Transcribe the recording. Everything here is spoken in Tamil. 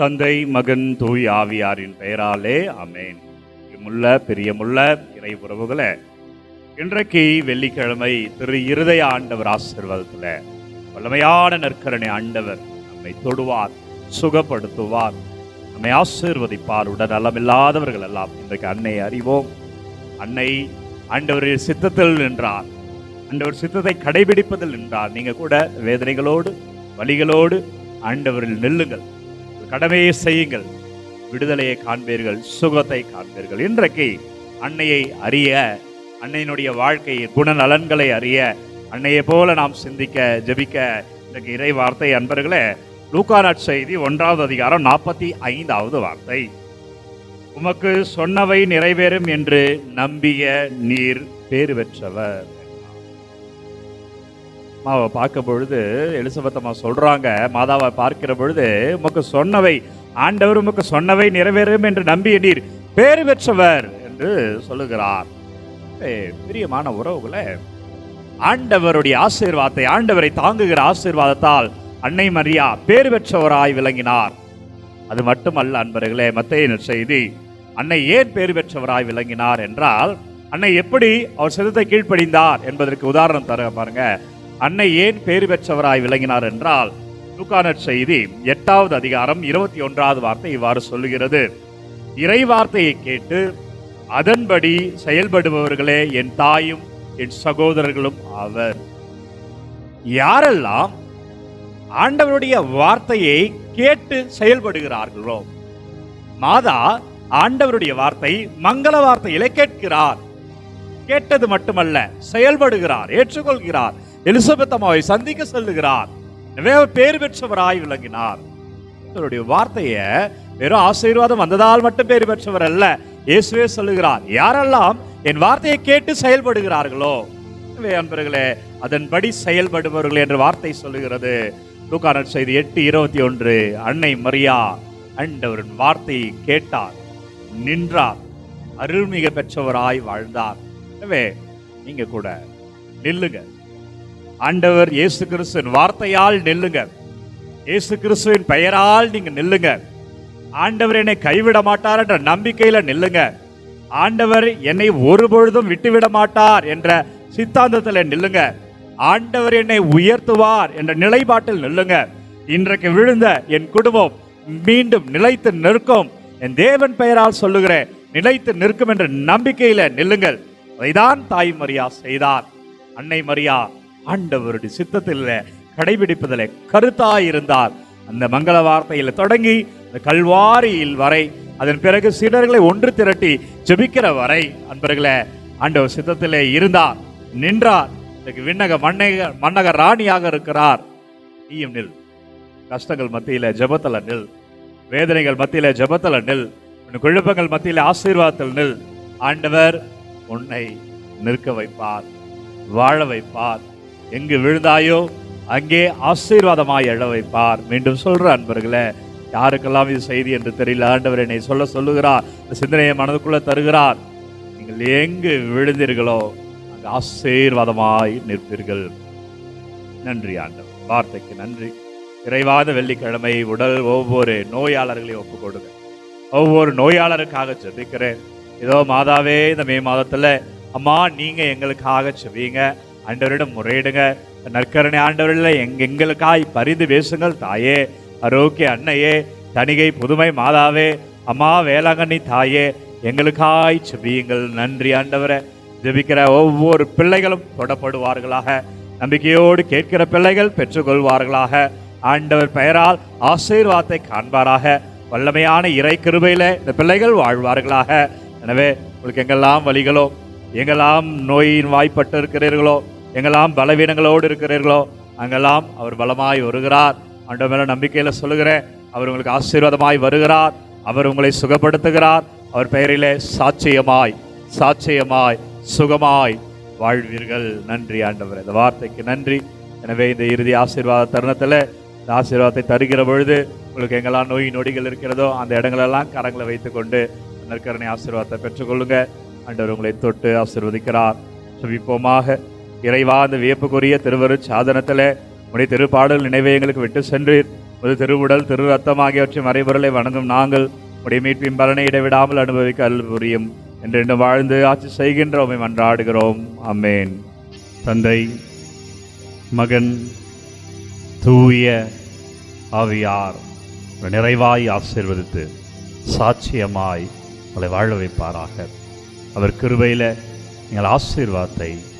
தந்தை மகன் தூய் ஆவியாரின் பெயராலே அமேன் இம்முள்ள பிரியமுள்ள இறை உறவுகளை இன்றைக்கு வெள்ளிக்கிழமை திரு இருதய ஆண்டவர் ஆசிர்வாதத்தில் வல்லமையான நற்கரணை ஆண்டவர் நம்மை தொடுவார் சுகப்படுத்துவார் நம்மை ஆசீர்வதிப்பார். உடல் நலமில்லாதவர்கள் எல்லாம் இன்றைக்கு அன்னை அறிவோம். அன்னை ஆண்டவரின் சித்தத்தில் நின்றார். ஆண்டவர் சித்தத்தை கடைபிடிப்பதில் நின்றார். நீங்க கூட வேதனைகளோடு வலிகளோடு ஆண்டவரில் நில்லுங்கள். கடமையை செய்யுங்கள். விடுதலையை காண்பீர்கள் சுகத்தை காண்பீர்கள். இன்றைக்கு அன்னையை அறிய அன்னையினுடைய வாழ்க்கை குணநலன்களை அறிய அன்னையை போல நாம் சிந்திக்க ஜெபிக்க இன்றைக்கு இறை வார்த்தை அன்பர்களே லூக்கானாட் செய்தி ஒன்றாவது அதிகாரம் நாற்பத்தி ஐந்தாவது வார்த்தை. உமக்கு சொன்னவை நிறைவேறும் என்று நம்பிய நீர் பேறு பெற்றவர். அம்மாவை பார்க்கும் பொழுது எலிசபெத் அம்மா சொல்றாங்க மாதாவை பார்க்கிற பொழுது உமக்கு சொன்னவை ஆண்டவர் உமக்கு சொன்னவை நிறைவேறும் என்று நம்பிய நீர் பேறு பெற்றவர் என்று சொல்லுகிறார். பிரியமான உறவுகளை ஆண்டவருடைய ஆசீர்வாதத்தை ஆண்டவரை தாங்குகிற ஆசீர்வாதத்தால் அன்னை மரியா பேர் பெற்றவராய் விளங்கினார். அது மட்டுமல்ல அன்பர்களே மத்தேய செய்தி அன்னை ஏன் பேர் பெற்றவராய் விளங்கினார் என்றால் அன்னை எப்படி அவர் சிதத்தை கீழ்ப்படிந்தார் என்பதற்கு உதாரணம் தர பாருங்க. அன்னை ஏன் பேறு பெற்றவராய் விளங்கினார் என்றால் லூக்கானற் செய்தி எட்டாவது அதிகாரம் இருபத்தி ஒன்றாவது வார்த்தை இவ்வாறு சொல்லுகிறது. இறை வார்த்தையை கேட்டு அதன்படி செயல்படுபவர்களே என் தாயும் என் சகோதரர்களும் அவர் யாரெல்லாம் ஆண்டவருடைய வார்த்தையை கேட்டு செயல்படுகிறார்களோ மாதா ஆண்டவருடைய வார்த்தை மங்கள வார்த்தையிலே கேட்கிறார். கேட்டது மட்டுமல்ல செயல்படுகிறார் ஏற்றுக்கொள்கிறார். எலிசபெத் அம்மாவை சந்திக்க செல்லுகிறார். எனவே பேர் பெற்றவராய் விளங்கினார். அவருடைய வார்த்தையை வெறும் ஆசீர்வாதம் வந்ததால் மட்டும் பேர் பெற்றவர் அல்ல. இயேசுவே சொல்லுகிறார் யாரெல்லாம் என் வார்த்தையை கேட்டு செயல்படுகிறார்களோ? அன்பர்களே அதன்படி செயல்படுபவர்கள் என்ற வார்த்தை சொல்லுகிறது. லூக்கானர் செய்தி எட்டு இருபத்தி ஒன்று அன்னை மரியா அண்டவரின் வார்த்தையை கேட்டார் நின்றார் அருள்மிக பெற்றவராய் வாழ்ந்தார். எனவே நீங்க கூட நில்லுங்க. ஆண்டவர் இயேசு கிறிஸ்துவின் வார்த்தையால் நெல்லுங்க. இயேசு கிறிஸ்துவின் பெயரால் நீங்க நெல்லுங்க. ஆண்டவர் என்னை கைவிட மாட்டார் என்ற நம்பிக்கையில நில்லுங்க. ஆண்டவர் என்னை ஒருபொழுதும் விட்டுவிட மாட்டார் என்ற சித்தாந்தத்தில் நில்லுங்க. ஆண்டவர் என்னை உயர்த்துவார் என்ற நிலைப்பாட்டில் நில்லுங்க. இன்றைக்கு விழுந்த என் குடும்பம் மீண்டும் நிலைத்து நிற்கும். என் தேவன் பெயரால் சொல்லுகிறேன் நிலைத்து நிற்கும் என்ற நம்பிக்கையில நில்லுங்கள். அதைதான் தாய் மரியா செய்தார். அன்னை மரியா ஆண்டவருடைய சித்தத்தில் கடைபிடிப்பதில் கருத்தாய் இருந்தார் அந்த மங்கள வார்த்தையில் தொடங்கி அந்த கல்வாரியில் வரை அதன் பிறகு சீடர்களை ஒன்று திரட்டி ஜெபிக்கிற வரை அன்பர்களே ஆண்டவர் சித்தத்திலே இருந்தார் நின்றார். இன்றைக்கு விண்ணக மன்னக மன்னக ராணியாக இருக்கிறார். நீயும் நில். கஷ்டங்கள் மத்தியில் ஜபத்தில் நில். வேதனைகள் மத்தியில ஜபத்தில் நில். உன் குழப்பங்கள் மத்தியில் ஆசீர்வாதத்தில் நில். ஆண்டவர் உன்னை நிற்க வைப்பார் வாழ வைப்பார். எங்கு விழுந்தாயோ அங்கே ஆசீர்வாதமாய் எழ வைப்பார். மீண்டும் சொல்ற அன்பர்களே யாருக்கெல்லாம் இது செய்தி என்று தெரியல? ஆண்டவர் என்னை சொல்ல சொல்லுகிறார் சிந்தனையை மனதுக்குள்ள தருகிறார். நீங்கள் எங்கு விழுந்தீர்களோ அங்கு ஆசீர்வாதமாய் நிற்பீர்கள். நன்றி ஆண்டவர். வார்த்தைக்கு நன்றி. விரைவாத வெள்ளிக்கிழமை உடல் ஒவ்வொரு நோயாளர்களையும் ஒப்பு கொடுங்க ஒவ்வொரு நோயாளருக்காக ஜெபிக்கிறேன். ஏதோ மாதாவே இந்த மே மாதத்தில் அம்மா நீங்கள் எங்களுக்காக செவியுங்க ஆண்டவரிடம் முறையிடுங்க. நற்கரணை ஆண்டவரில் எங் எங்களுக்காய் பரிந்து பேசுங்கள் தாயே. ஆரோக்கிய அன்னையே தணிகை புதுமை மாதாவே அம்மா வேளாங்கண்ணி தாயே எங்களுக்காய் செபியுங்கள். நன்றி ஆண்டவரை. ஜெபிக்கிற ஒவ்வொரு பிள்ளைகளும் தொடப்படுவார்களாக. நம்பிக்கையோடு கேட்கிற பிள்ளைகள் பெற்றுக்கொள்வார்களாக. ஆண்டவர் பெயரால் ஆசீர்வாதத்தை காண்பாராக. வல்லமையான இறை கிருபையில் இந்த பிள்ளைகள் வாழ்வார்களாக. எனவே உங்களுக்கு எங்கெல்லாம் வழிகளோ எங்கெல்லாம் நோயின் வாய்ப்பட்டு இருக்கிறீர்களோ எங்கெல்லாம் பலவீனங்களோடு இருக்கிறீர்களோ அங்கெல்லாம் அவர் பலமாய் வருகிறார். ஆண்டவர் மேல நம்பிக்கையில் சொல்லுகிறேன் அவர் உங்களுக்கு ஆசீர்வாதமாய் வருகிறார் அவர் உங்களை சுகப்படுத்துகிறார் அவர் பெயரிலே சாட்சியமாய் சாட்சியமாய் சுகமாய் வாழ்வீர்கள். நன்றி ஆண்டவர். இந்த வார்த்தைக்கு நன்றி. எனவே இந்த இறுதி ஆசீர்வாத தருணத்தில் இந்த ஆசீர்வாதத்தை தருகிற பொழுது உங்களுக்கு எங்கெல்லாம் நோய் நொடிகள் இருக்கிறதோ அந்த இடங்களெல்லாம் கரங்களை வைத்துக்கொண்டு நற்கரணை ஆசீர்வாதத்தை பெற்றுக்கொள்ளுங்க. ஆண்டவர் உங்களை தொட்டு ஆசீர்வதிக்கிறார். சுவிப்போமாக இறைவா அந்த வியப்புக்குரிய திருவரு சாதனத்தில் உடைய திருப்பாடல் நினைவை எங்களுக்கு விட்டு சென்றீர். ஒரு திருவுடல் திரு ரத்தம் ஆகியவற்றின் மறைபொருளை வணங்கும் நாங்கள் உடைய மீட்பின் பலனை இடைவிடாமல் அனுபவிக்க அருள் புரியும். என்று வாழ்ந்து ஆட்சி செய்கின்ற மன்றாடுகிறோம். அம்மேன் தந்தை மகன் தூய ஆவியார் நிறைவாய் ஆசீர்வதித்து சாட்சியமாய் உங்களை வாழ வைப்பாராக. அவர் கிருபையில் நீங்கள் ஆசீர்வாதத்தை